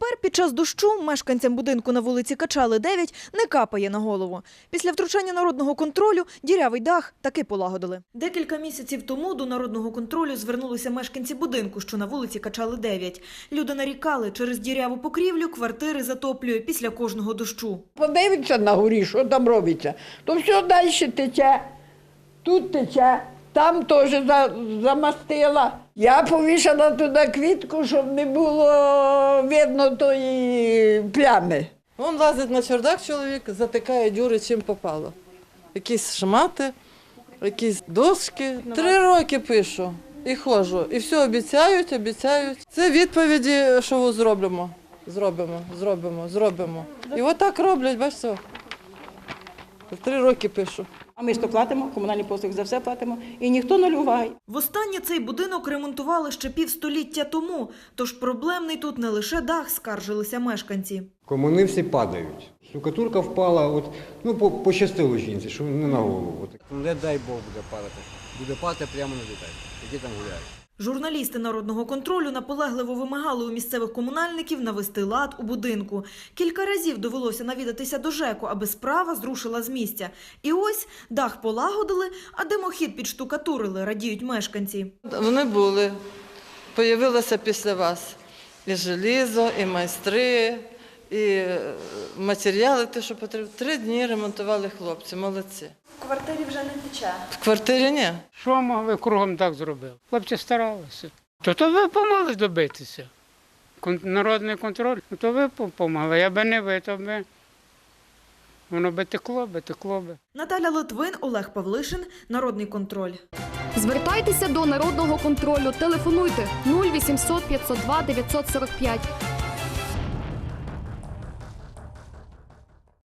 Тепер під час дощу мешканцям будинку на вулиці Качали 9 не капає на голову. Після втручання народного контролю дірявий дах таки полагодили. Декілька місяців тому до народного контролю звернулися мешканці будинку, що на вулиці Качали 9. Люди нарікали, через діряву покрівлю квартири затоплює після кожного дощу. Подивиться на горі, що там робиться, то все далі тече, тут тече, там теж замастила. Я повішала туди квітку, щоб не було видно тої плями. Він лазить на чердак, чоловік, затикає дюри, чим попало. Якісь шмати, якісь доски. Три роки пишу і ходжу. І все обіцяють, обіцяють. Це відповіді, що зробимо. Зробимо, зробимо, зробимо. І отак роблять, бачите. Три роки пишу. А ми ж то платимо, комунальні послуги за все платимо, і ніхто не люває. Востаннє цей будинок ремонтували ще півстоліття тому, тож проблемний тут не лише дах, скаржилися мешканці. Комуни всі падають. Штукатурка впала, от, ну, по- пощастило жінці, що не на голову. Не дай Бог буде падати. Буде падати прямо на дітей, які там гуляють. Журналісти народного контролю наполегливо вимагали у місцевих комунальників навести лад у будинку. Кілька разів довелося навідатися до ЖЕКу, аби справа зрушила з місця. І ось дах полагодили, а димохід підштукатурили, радіють мешканці. Вони були. Появилося після вас і желізо, і майстри, і е, матеріали, те, що потрібно. Три дні ремонтували хлопці, молодці. В квартирі вже не тече. В квартирі ні. Що могли кругом так зробили? Хлопці старалися. То то ви помогли добитися. Народний контроль, ну, то ви допомогли. Я би не ви, то би воно би текло, би текло би. Наталя Литвин, Олег Павлишин, Народний контроль. Звертайтеся до народного контролю. Телефонуйте 0800 502 945